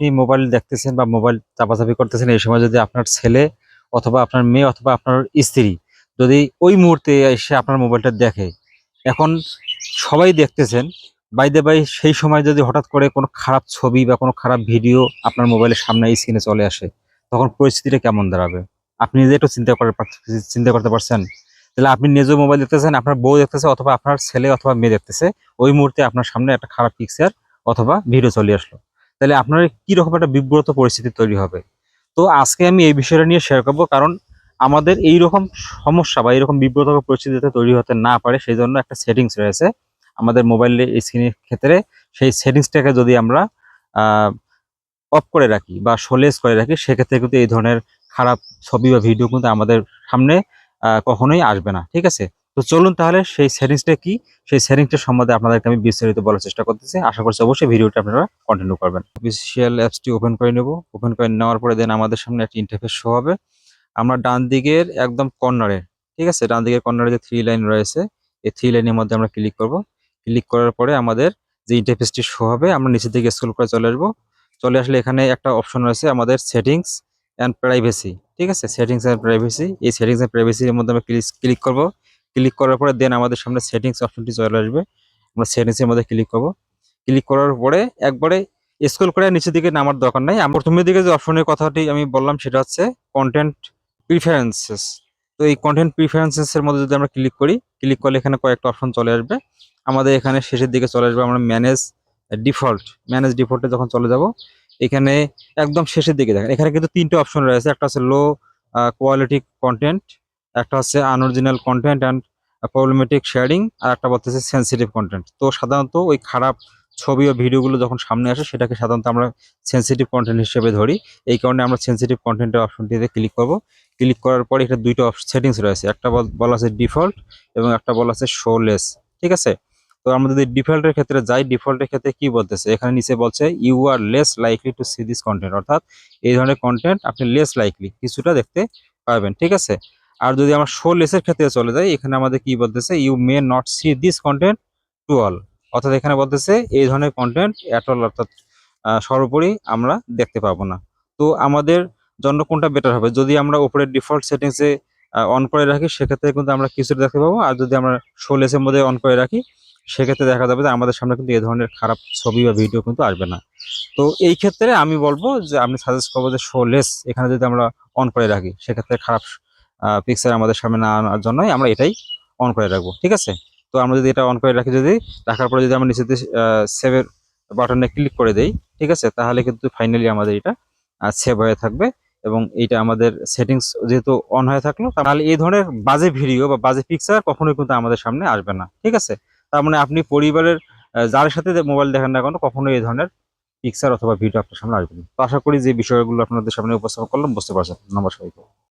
আপনি মোবাইল দেখতেছেন বা মোবাইল চাপাচাপি করতেছেন, এই সময় যদি আপনার ছেলে অথবা আপনার মেয়ে অথবা আপনার স্ত্রী যদি ওই মুহূর্তে এসে আপনার মোবাইলটা দেখে, এখন সবাই দেখতেছেন বাইদে বাই সেই সময় যদি হঠাৎ করে কোনো খারাপ ছবি বা কোনো খারাপ ভিডিও আপনার মোবাইলের সামনে স্ক্রিনে চলে আসে, তখন পরিস্থিতিটা কেমন দাঁড়াবে? আপনি নিজে একটু চিন্তা করে চিন্তা করতে পারছেন? তাহলে আপনি নিজেও মোবাইল দেখতেছেন, আপনার বউ দেখতেছে অথবা আপনার ছেলে অথবা মেয়ে দেখতেছে, ওই মুহূর্তে আপনার সামনে একটা খারাপ পিকচার অথবা ভিডিও চলে আসলো। তাহলে আপনার কি রকম একটা বিব্রত পরিস্থিতি তৈরি হবে? তো আজকে আমি এই বিষয়টা নিয়ে শেয়ার করব কারণ আমাদের এই রকম সমস্যা বা এরকম বিব্রত পরিস্থিতিতে তৈরি হতে না পারে, সেই জন্য একটা সেটিংস রয়েছে। আমাদের মোবাইলের স্ক্রিনের ক্ষেত্রে সেই সেটিংসটাকে যদি আমরা অফ করে রাখি বা সোলেস করে রাখি, সেক্ষেত্রে কিন্তু এই ধরনের খারাপ ছবি বা ভিডিও কিন্তু আমাদের সামনে কখনোই আসবে না, ঠিক আছে? তো চলুন তাহলে সেই সেটিংসটা কি? সেই সেটিংসটা সম্বন্ধে আপনাদেরকে আমি বিস্তারিত বলার চেষ্টা করতেছি। আশা করছি অবশ্যই ভিডিওটা আপনারা কন্টিনিউ করবেন। অফিসিয়াল অ্যাপসটি ওপেন করে নেব। ওপেন করে নেওয়ার পরে দেন আমাদের সামনে একটা ইন্টারফেস শো হবে। আমরা ডান দিকের একদম কর্নারে ঠিক আছে? ডান দিকের কর্নারে যে থ্রি লাইন রয়েছে, এই থ্রি লাইনের মধ্যে আমরা ক্লিক করব। ক্লিক করার পরে আমাদের যে ইন্টারফেসটি শো হবে, আমরা নিচের দিকে স্ক্রল করে চলে আসব। চলে আসলে এখানে একটা অপশন রয়েছে আমাদের সেটিংস অ্যান্ড প্রাইভেসি ঠিক আছে? সেটিংস অ্যান্ড প্রাইভেসি এই সেটিংস অ্যান্ড প্রাইভেসির মধ্যে আমরা ক্লিক ক্লিক করব। ক্লিক করার পরে দেন আমাদের সামনে সেটিংস অপশনটি চলে আসবে। আমরা সেটিংসের মধ্যে ক্লিক করব। ক্লিক করার পরে একবারে স্ক্রল করে নিচের দিকে নামার দরকার নাই। আমার প্রথমের দিকে যে অপশনের কথাটি আমি বললাম, সেটা হচ্ছে কন্টেন্ট প্রিফারেন্সেস তো এই কন্টেন্ট প্রিফারেন্সেস এর মধ্যে যদি আমরা ক্লিক করি ক্লিক করলে এখানে কয়েকটা অপশন চলে আসবে। আমাদের এখানে শেষের দিকে চলে আসবে, আমরা ম্যানেজ ডিফল্ট ম্যানেজ ডিফল্টে যখন চলে যাব, এখানে একদম শেষের দিকে দেখেন, এখানে কিন্তু তিনটে অপশন রয়েছে। একটা হচ্ছে লো কোয়ালিটি কন্টেন্ট একটা হচ্ছে unoriginal content and problematic sharing আর একটা বলতেছে সেন্সিটিভ কন্টেন্ট তো সাধারণত ওই খারাপ ছবি ও ভিডিওগুলো যখন সামনে আসে, সেটাকে সাধারণত আমরা সেন্সিটিভ কন্টেন্ট হিসেবে ধরি। এই কারণে আমরা সেন্সিটিভ কন্টেন্টের অপশনটিতে ক্লিক করব। ক্লিক করার পরে এটা দুইটা সেটিংস রয়েছে। একটা বল- আছে ডিফল্ট এবং একটা বলা আছে শোলেস ঠিক আছে? তো আমরা যদি ডিফল্টের ক্ষেত্রে যাই ডিফল্টের ক্ষেত্রে কি বলতেছে? এখানে নিচে বলছে you are less likely to see this content অর্থাৎ এই ধরনের কন্টেন্ট আপনি লেস লাইকলি কিছুটা দেখতে পারবেন। ঠিক আছে? আর যদি আমরা শো লেসের ক্ষেত্রে চলে যাই, এখানে আমাদের কি বলতেছে you may not see this content to all অর্থাৎ এখানে বলতেছে, এই ধরনের কন্টেন্ট অ্যাট অল অর্থাৎ সর্বোপরি আমরা দেখতে পাবো না। তো আমাদের জন্য কোনটা বেটার হবে? যদি আমরা উপরের ডিফল্ট সেটিংসে অন করে রাখি, সেক্ষেত্রে কিন্তু আমরা কিছুটা দেখতে পাবো। আর যদি আমরা শো লেসের মধ্যে অন করে রাখি, সেক্ষেত্রে দেখা যাবে যে আমাদের সামনে কিন্তু এই ধরনের খারাপ ছবি বা ভিডিও কিন্তু আসবে না। তো এই ক্ষেত্রে আমি বলব যে, আমি সাজেস্ট করব যে শো লেস এখানে যদি আমরা অন করে রাখি, সেক্ষেত্রে খারাপ পিকচার আমাদের সামনে না আনার জন্যই আমরা এটাই অন করে রাখব, ঠিক আছে? তো আমরা যদি এটা অন করে রাখি যদি, রাখার পরে যদি আমরা নিচেতে সেভের বাটনে ক্লিক করে দেই, ঠিক আছে? তাহলে কিন্তু ফাইনালি আমাদের এটা সেভ হয়ে থাকবে এবং এইটা আমাদের সেটিংস যেহেতু অন হয়ে থাকল তাহলে এই ধরনের বাজে ভিডিও বা বাজে পিকচার কখনোই কিন্তু আমাদের সামনে আসবে না, ঠিক আছে? তার মানে আপনি পরিবারের যার সাথে মোবাইল দেখেন না কেন, কখনোই এই ধরনের পিকচার অথবা ভিডিও আপনার সামনে আসবে না। তো আশা করি যে বিষয়গুলো আপনাদের সামনে উপস্থাপন করলাম, বুঝতে পারছেন। নমস্কার।